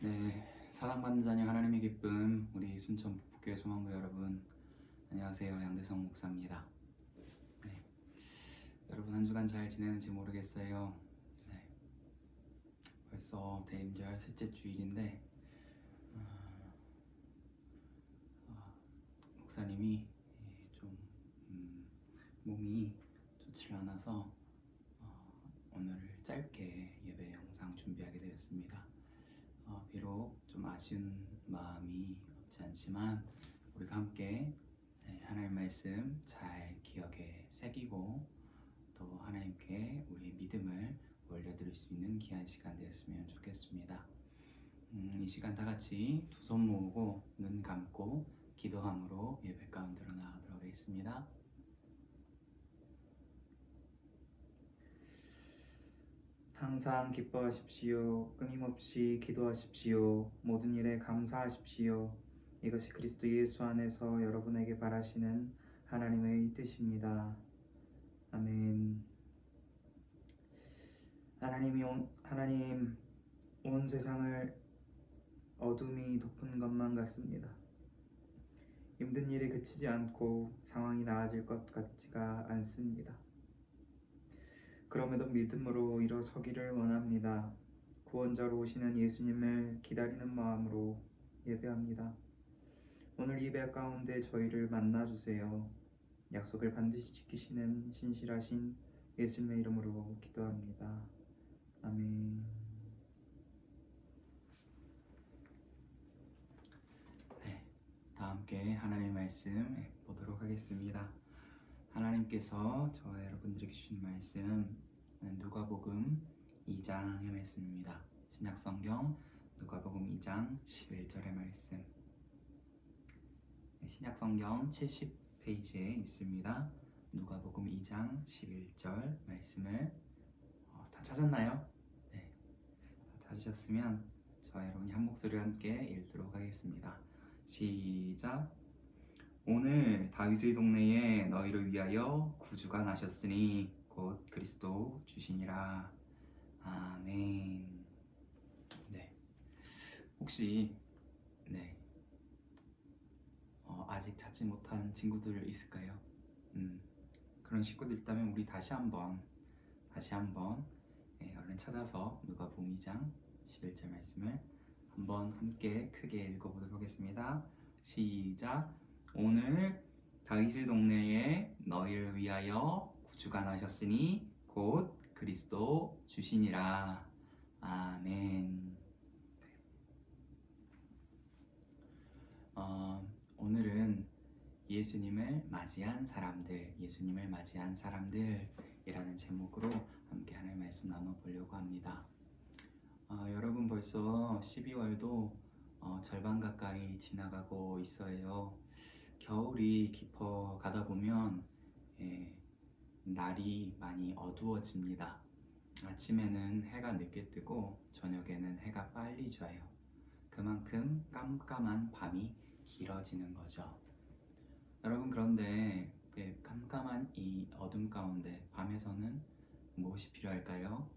네, 사랑받는 자녀 하나님의 기쁨 우리 순천 북교회 소망부 여러분 안녕하세요 양대성 목사입니다. 네, 여러분 한 주간 잘 지내는지 모르겠어요. 네, 벌써 대림절 셋째 주일인데 어, 어, 목사님이 좀 음, 몸이 좋지 않아서 어, 오늘 짧게 예배 영상 준비하게 되었습니다. 어, 비록 좀 아쉬운 마음이 없지 않지만 우리가 함께 네, 하나님 말씀 잘 기억에 새기고 또 하나님께 우리의 믿음을 올려드릴 수 있는 귀한 시간 되었으면 좋겠습니다. 음, 이 시간 다 같이 두 손 모으고 눈 감고 기도함으로 예배 가운데로 나가도록 하겠습니다. 항상 기뻐하십시오. 끊임없이 기도하십시오. 모든 일에 감사하십시오. 이것이 그리스도 예수 안에서 여러분에게 바라시는 하나님의 뜻입니다. 아멘. 하나님이 온 하나님 온 세상을 어둠이 덮은 것만 같습니다. 힘든 일이 그치지 않고 상황이 나아질 것 같지가 않습니다. 그럼에도 믿음으로 일어서기를 원합니다. 구원자로 오시는 예수님을 기다리는 마음으로 예배합니다. 오늘 예배 가운데 저희를 만나 주세요. 약속을 반드시 지키시는 신실하신 예수님의 이름으로 기도합니다. 아멘. 네, 다 함께 하나님의 말씀 보도록 하겠습니다. 하나님께서 저와 여러분들에게 주신 말씀 누가복음 2장의 말씀입니다. 신약 성경 누가복음 2장 11절의 말씀. 네, 신약 성경 70페이지에 있습니다. 누가복음 2장 11절 말씀을 어, 다 찾았나요? 네, 다 찾으셨으면 저와 여러분이 한 목소리와 함께 읽도록 하겠습니다. 시작. 오늘 다윗의 동네에 너희를 위하여 구주가 나셨으니 곧 그리스도 주시니라. 아멘. 네. 혹시 네. 어, 아직 찾지 못한 친구들 있을까요? 음, 그런 친구들 있다면 우리 다시 한번 다시 한번 예, 얼른 찾아서 누가복음 2장 11절 말씀을 한번 함께 크게 읽어보도록 하겠습니다. 시작. 오늘 다윗의 동네에 너희를 위하여 구주가 나셨으니 곧 그리스도 주시니라. 아멘. 어, 오늘은 예수님을 맞이한 사람들, 예수님을 맞이한 사람들이라는 제목으로 함께 하나님 말씀 나눠보려고 합니다. 어, 여러분 벌써 12월도 어, 절반 가까이 지나가고 있어요. 겨울이 깊어 가다 보면 예, 날이 많이 어두워집니다. 아침에는 해가 늦게 뜨고 저녁에는 해가 빨리 져요. 그만큼 깜깜한 밤이 길어지는 거죠. 여러분 그런데 그 깜깜한 이 어둠 가운데 밤에서는 무엇이 필요할까요?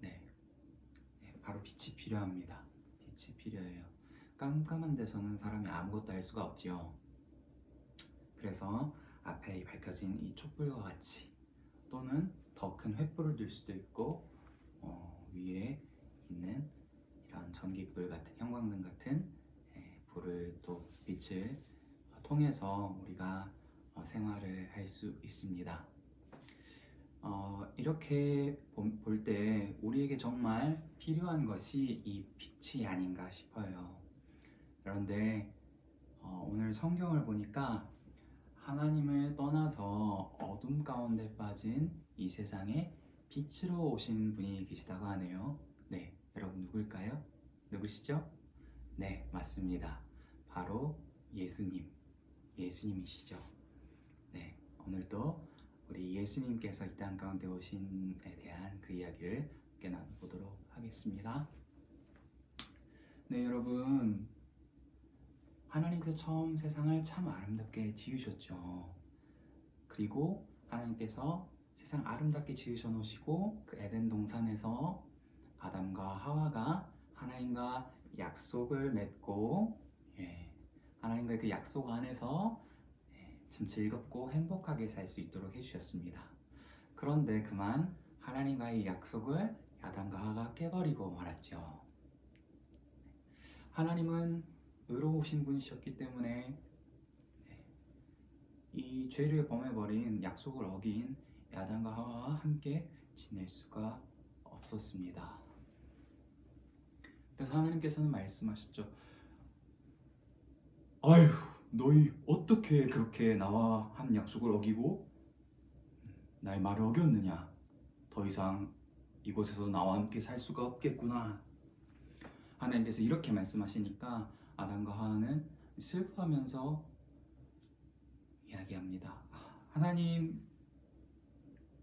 네, 네, 바로 빛이 필요합니다. 빛이 필요해요. 깜깜한 데서는 사람이 아무것도 할 수가 없지요. 그래서 앞에 밝혀진 이 촛불과 같이 또는 더 큰 횃불을 들 수도 있고 어, 위에 있는 이런 전기불 같은 형광등 같은 예, 불을 또 빛을 통해서 우리가 어, 생활을 할 수 있습니다. 어, 이렇게 볼 때 우리에게 정말 필요한 것이 이 빛이 아닌가 싶어요. 그런데 어, 오늘 성경을 보니까 하나님을 떠나서 어둠 가운데 빠진 이 세상에 빛으로 오신 분이 계시다고 하네요. 네, 여러분 누굴까요? 누구시죠? 네, 맞습니다. 바로 예수님. 예수님이시죠. 네, 오늘도 우리 예수님께서 이 땅 가운데 오신에 대한 그 이야기를 함께 나눠보도록 하겠습니다. 네, 여러분. 하나님께서 처음 세상을 참 아름답게 지으셨죠. 그리고 하나님께서 세상 아름답게 지으셔 놓으시고 그 에덴 동산에서 아담과 하와가 하나님과 약속을 맺고 예, 하나님과의 그 약속 안에서 예, 참 즐겁고 행복하게 살 수 있도록 해주셨습니다. 그런데 그만 하나님과의 약속을 야단과 하가 깨버리고 말았죠. 하나님은 의로우신 분이셨기 때문에 예, 이 죄를 범해버린 약속을 어긴 야단과 하와와 함께 지낼 수가 없었습니다. 그래서 하나님께서는 말씀하셨죠. 아휴, 너희 어떻게 그렇게 나와 한 약속을 어기고 나의 말을 어겼느냐? 더 이상 이곳에서 나와 함께 살 수가 없겠구나. 하나님께서 이렇게 말씀하시니까 아담과 하와는 슬퍼하면서 이야기합니다. 아, 하나님,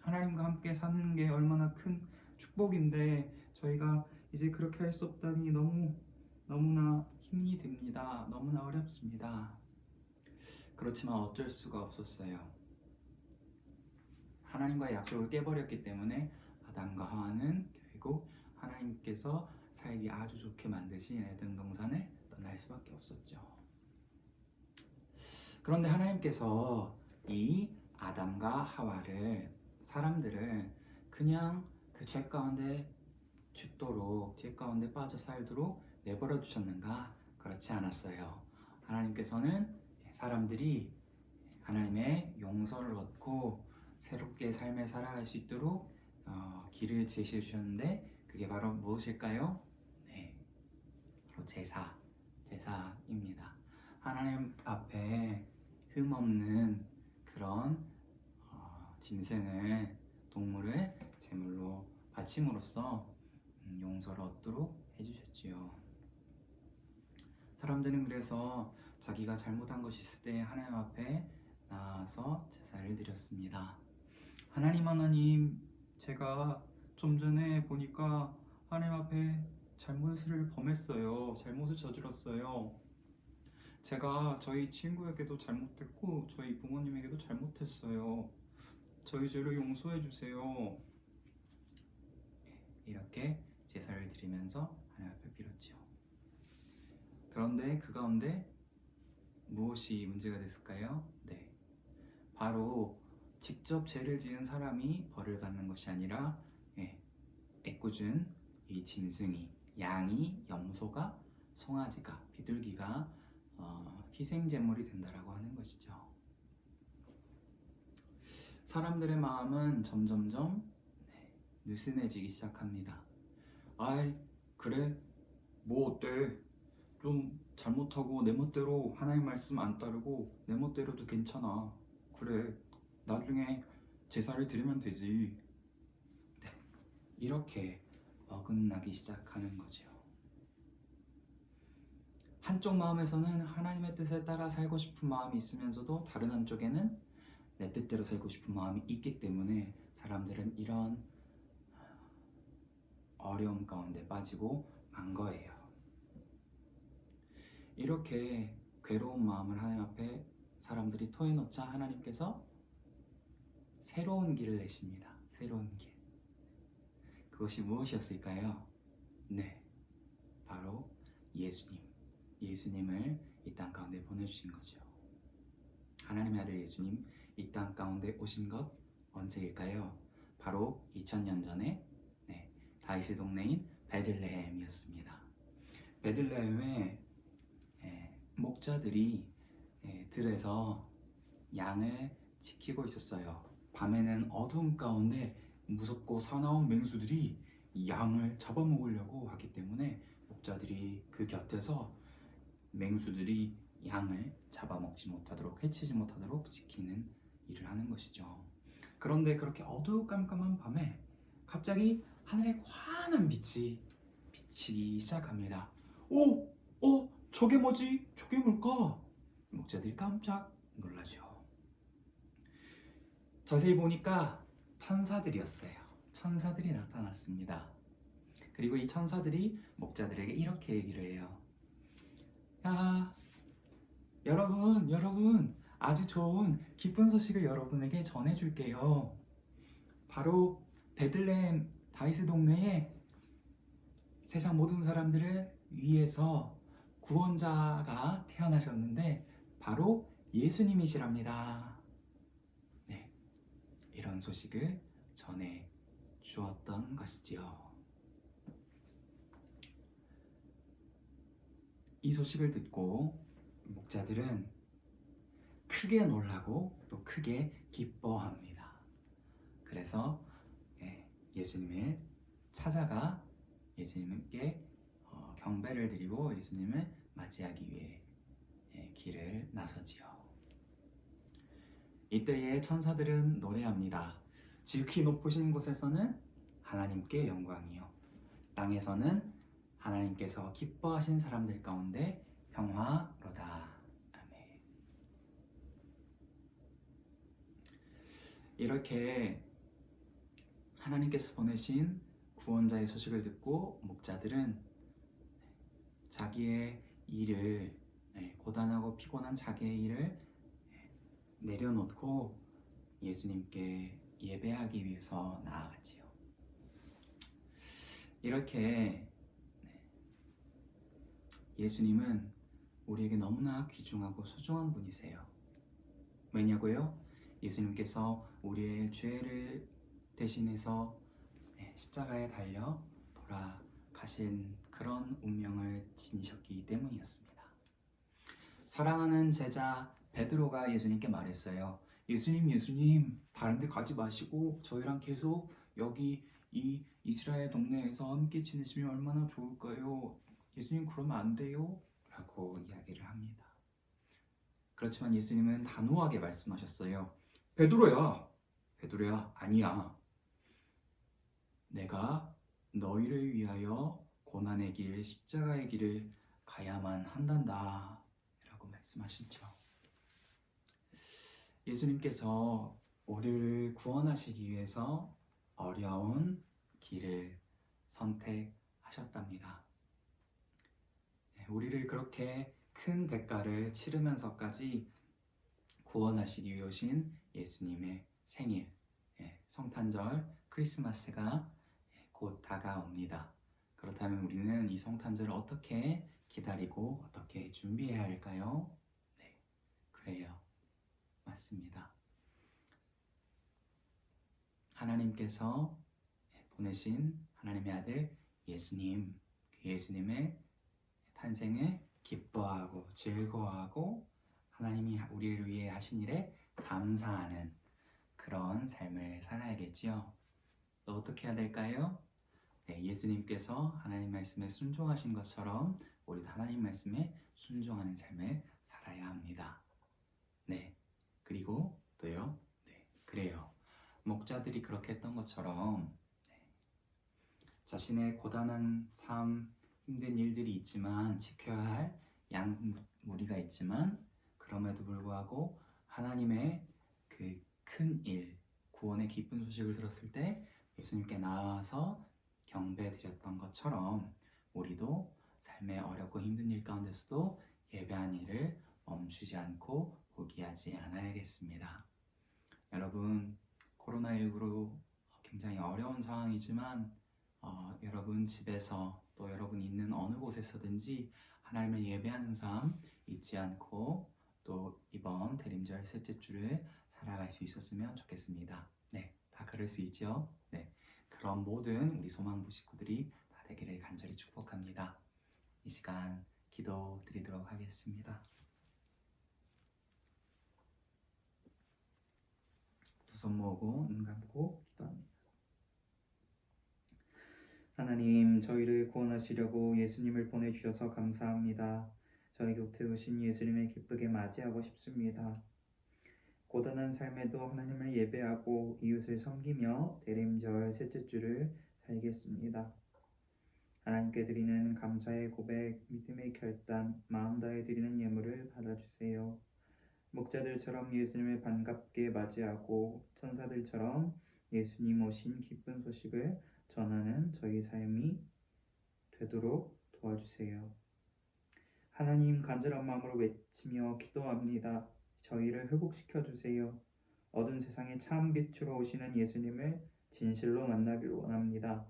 하나님과 함께 사는 게 얼마나 큰 축복인데 저희가 이제 그렇게 할 수 없다니 너무 너무나 힘이 듭니다. 너무나 어렵습니다. 그렇지만 어쩔 수가 없었어요. 하나님과의 약속을 깨버렸기 때문에 아담과 하와는 결국 하나님께서 살기 아주 좋게 만드신 에덴 동산을 떠날 수밖에 없었죠. 그런데 하나님께서 이 아담과 하와를 사람들을 그냥 그 죄 가운데 죽도록 죄 가운데 빠져 살도록 내버려 두셨는가? 그렇지 않았어요. 하나님께서는 사람들이 하나님의 용서를 얻고 새롭게 삶을 살아갈 수 있도록 어, 길을 제시해 주셨는데 그게 바로 무엇일까요? 네, 바로 제사, 제사입니다. 하나님 앞에 흠 없는 그런 어, 짐승을 동물을 제물로 바침으로써 음, 용서를 얻도록 해주셨지요. 사람들은 그래서 자기가 잘못한 것이 있을 때 하나님 앞에 나와서 제사를 드렸습니다. 하나님 하나님 제가 좀 전에 보니까 하나님 앞에 잘못을 범했어요. 잘못을 저질렀어요. 제가 저희 친구에게도 잘못했고 저희 부모님에게도 잘못했어요. 저희 죄를 용서해 주세요. 이렇게 제사를 드리면서 하나님 앞에 빌었지요. 그런데 그 가운데 무엇이 문제가 됐을까요? 네. 바로 직접 죄를 지은 사람이 벌을 받는 것이 아니라 예, 애꿎은 이 짐승이 양이 염소가 송아지가 비둘기가 어, 희생 제물이 된다라고 하는 것이죠. 사람들의 마음은 점점점 네, 느슨해지기 시작합니다. 아이 그래 뭐 어때 좀 잘못하고 내 멋대로 하나님 말씀 안 따르고 내 멋대로도 괜찮아 그래 나중에 제사를 드리면 되지 네, 이렇게 어긋나기 시작하는 거죠 한쪽 마음에서는 하나님의 뜻에 따라 살고 싶은 마음이 있으면서도 다른 한쪽에는 내 뜻대로 살고 싶은 마음이 있기 때문에 사람들은 이런 어려움 가운데 빠지고 만 거예요. 이렇게 괴로운 마음을 하나님 앞에 사람들이 토해놓자 하나님께서 새로운 길을 내십니다. 새로운 길. 그것이 무엇이었을까요? 네, 바로 예수님. 예수님을 이 땅 가운데 보내주신 거죠. 하나님의 아들 예수님 이 땅 가운데 오신 것 언제일까요? 바로 2000년 전에 네, 다이스 동네인 베들레헴이었습니다. 베들레헴에 예, 목자들이 예, 들에서 양을 지키고 있었어요. 밤에는 어두움 가운데 무섭고 사나운 맹수들이 양을 잡아먹으려고 하기 때문에 목자들이 그 곁에서 맹수들이 양을 잡아먹지 못하도록 해치지 못하도록 지키는 일을 하는 것이죠. 그런데 그렇게 어두깜깜한 밤에 갑자기 하늘에 환한 빛이 비치기 시작합니다. 오, 어, 저게 뭐지? 저게 뭘까? 목자들이 깜짝 놀라죠. 자세히 보니까 천사들이었어요. 천사들이 나타났습니다. 그리고 이 천사들이 목자들에게 이렇게 얘기를 해요. 야, 여러분, 여러분, 아주 좋은 기쁜 소식을 여러분에게 전해줄게요. 바로 베들레헴 다이스 동네에 세상 모든 사람들을 위해서 구원자가 태어나셨는데 바로 예수님이시랍니다. 네, 이런 소식을 전해 주었던 것이지요. 이 소식을 듣고 목자들은 크게 놀라고 또 크게 기뻐합니다. 그래서 예, 예수님을 찾아가 예수님께 어, 경배를 드리고 예수님을 맞이하기 위해 예, 길을 나서지요. 이때에 천사들은 노래합니다. 지극히 높으신 곳에서는 하나님께 영광이요. 땅에서는 하나님께서 기뻐하신 사람들 가운데 평화로다. 아멘. 이렇게 하나님께서 보내신 구원자의 소식을 듣고 목자들은 자기의 일을 네, 고단하고 피곤한 자기의 일을 내려놓고 예수님께 예배하기 위해서 나아갔지요. 이렇게 네, 예수님은 우리에게 너무나 귀중하고 소중한 분이세요. 왜냐고요? 예수님께서 우리의 죄를 대신해서 네, 십자가에 달려 돌아가신 그런 운명을 지니셨기 때문이었습니다. 사랑하는 제자 베드로가 예수님께 말했어요. 예수님, 예수님, 다른 데 가지 마시고 저희랑 계속 여기 이 이스라엘 동네에서 함께 지내시면 얼마나 좋을까요? 예수님 그러면 안 돼요? 라고 이야기를 합니다. 그렇지만 예수님은 단호하게 말씀하셨어요. 베드로야, 베드로야, 아니야. 내가 너희를 위하여 고난의 길, 십자가의 길을 가야만 한단다. 라고 말씀하시죠. 예수님께서 우리를 구원하시기 위해서 어려운 길을 선택하셨답니다. 네, 우리를 그렇게 큰 대가를 치르면서까지 구원하시기 위해 오신 예수님의 생일, 예, 성탄절, 크리스마스가 예, 곧 다가옵니다. 그렇다면 우리는 이 성탄절을 어떻게 기다리고 어떻게 준비해야 할까요? 네, 그래요. 맞습니다. 하나님께서 보내신 하나님의 아들 예수님, 그 예수님의 탄생을 기뻐하고 즐거워하고 하나님이 우리를 위해 하신 일에 감사하는 그런 삶을 살아야겠지요. 또 어떻게 해야 될까요? 네, 예수님께서 하나님 말씀에 순종하신 것처럼 우리도 하나님 말씀에 순종하는 삶을 살아야 합니다. 네. 그리고 또요. 네. 그래요. 목자들이 그렇게 했던 것처럼 네. 자신의 고단한 삶, 힘든 일들이 있지만 지켜야 할 양무리가 있지만 그럼에도 불구하고 하나님의 그 큰 일, 구원의 기쁜 소식을 들었을 때 예수님께 나와서 경배 드렸던 것처럼 우리도 삶의 어렵고 힘든 일 가운데서도 예배한 일을 멈추지 않고 포기하지 않아야겠습니다. 여러분, 코로나19로 굉장히 어려운 상황이지만 어, 여러분 집에서 또 여러분 있는 어느 곳에서든지 하나님을 예배하는 삶 잊지 않고 또 이번 대림절 셋째 주를 살아갈 수 있었으면 좋겠습니다. 네, 다 그럴 수 있죠. 네, 그런 모든 우리 소망부 식구들이 다 되기를 간절히 축복합니다. 이 시간 기도 드리도록 하겠습니다. 손 모으고 눈 감고 기도합니다. 하나님, 저희를 구원하시려고 예수님을 보내주셔서 감사합니다. 저희 곁에 오신 예수님을 기쁘게 맞이하고 싶습니다. 고단한 삶에도 하나님을 예배하고 이웃을 섬기며 대림절 셋째 주를 살겠습니다. 하나님께 드리는 감사의 고백, 믿음의 결단, 마음 다해 드리는 예물을 받아주세요. 목자들처럼 예수님을 반갑게 맞이하고 천사들처럼 예수님 오신 기쁜 소식을 전하는 저희 삶이 되도록 도와주세요. 하나님 간절한 마음으로 외치며 기도합니다. 저희를 회복시켜 주세요. 어두운 세상에 참 빛으로 오시는 예수님을 진실로 만나기를 원합니다.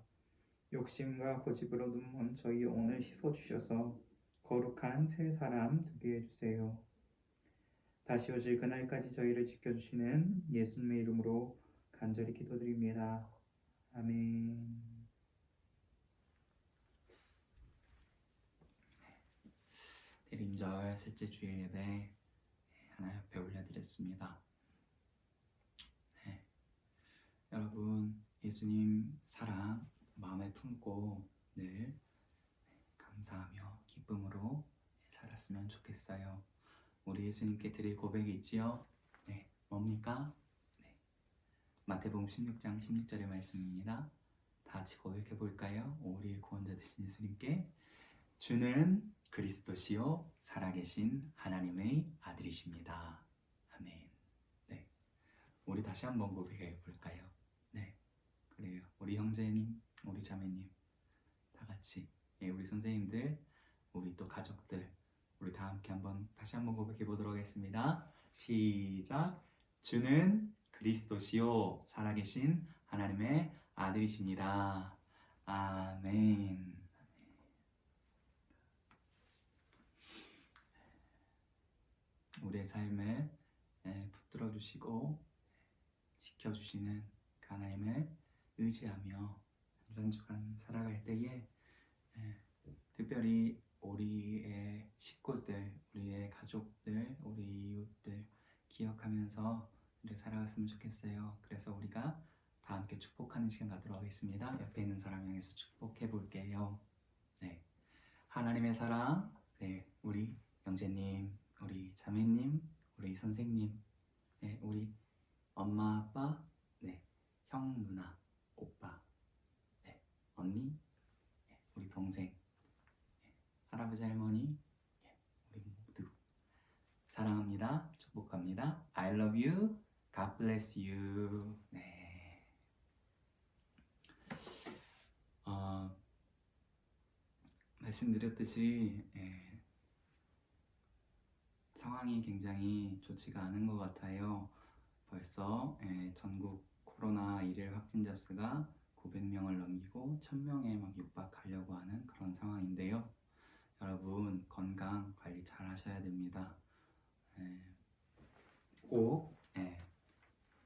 욕심과 고집으로 눈먼 저희 오늘 씻어 주셔서 거룩한 새 사람 되게 해 주세요. 다시 오실 그날까지 저희를 지켜주시는 예수님의 이름으로 간절히 기도드립니다. 아멘. 대림절 셋째 주일 예배 하나 옆에 올려드렸습니다. 네. 여러분 예수님 사랑 마음에 품고 늘 감사하며 기쁨으로 살았으면 좋겠어요. 우리 예수님께 드릴 고백이 있지요? 네, 뭡니까? 네. 마태복음 16장 16절의 말씀입니다. 다 같이 고백해 볼까요? 우리 구원자 되신 예수님께 주는 그리스도시요 살아계신 하나님의 아들이십니다. 아멘. 네. 우리 다시 한번 고백해 볼까요? 네. 그래요. 우리 형제님, 우리 자매님 다 같이 예, 우리 선생님들, 우리 또 가족들 우리 다 함께 한번 다시 한번 고백해 보도록 하겠습니다. 시작. 주는 그리스도시요 살아계신 하나님의 아들이십니다. 아멘. 우리의 삶을 예, 붙들어 주시고 지켜 주시는 그 하나님을 의지하며 한 주간 살아갈 때에 예, 특별히 우리의 식구들, 우리의 가족들, 우리 이웃들 기억하면서 우리 살아갔으면 좋겠어요. 그래서 우리가 다 함께 축복하는 시간 갖도록 하겠습니다. 옆에 있는 사람 향해서 축복해 볼게요. 네, 하나님의 사랑, 네, 우리 영재님, 우리 자매님, 우리 선생님, 네, 우리 엄마, 아빠, 네, 형, 누나, 오빠, 네, 언니, 네, 우리 동생, 네, 할아버지, 할머니, 네, 우리 모두 사랑합니다. 축복합니다. I love you. God bless you. 네. 어, 말씀드렸듯이 예, 상황이 굉장히 좋지가 않은 것 같아요. 벌써 예, 전국 코로나 일일 확진자 수가 900명을 넘기고 1000명에 막 육박하려고 하는 그런 상황인데요. 하셔야 됩니다. 예, 꼭 예,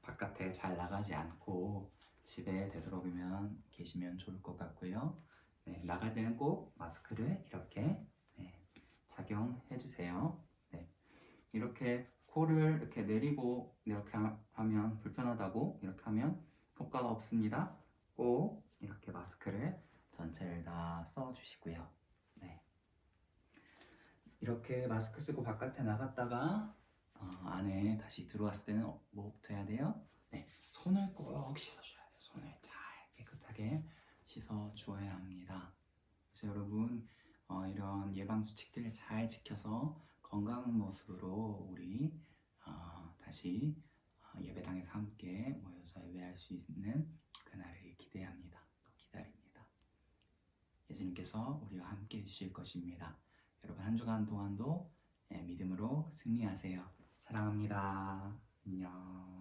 바깥에 잘 나가지 않고 집에 되도록이면 계시면 좋을 것 같고요. 네, 나갈 때는 꼭 마스크를 이렇게 네, 착용해 주세요. 네, 이렇게 코를 이렇게 내리고 이렇게 하- 하면 불편하다고 이렇게 하면 효과가 없습니다. 꼭 이렇게 마스크를 전체를 다 써주시고요. 네, 이렇게 마스크 쓰고 바깥에 나갔다가 어, 안에 다시 들어왔을 때는 어, 뭐부터 해야 돼요? 네, 손을 꼭 씻어줘야 돼요. 손을 잘 깨끗하게 씻어 주어야 합니다. 그래서 여러분 어, 이런 예방 수칙들을 잘 지켜서 건강한 모습으로 우리 어, 다시 어, 예배당에서 함께 모여서 예배할 수 있는 그날을 기대합니다. 또 기다립니다. 예수님께서 우리와 함께 해주실 것입니다. 여러분 한 주간 동안도 예, 믿음으로 승리하세요. 사랑합니다. 안녕.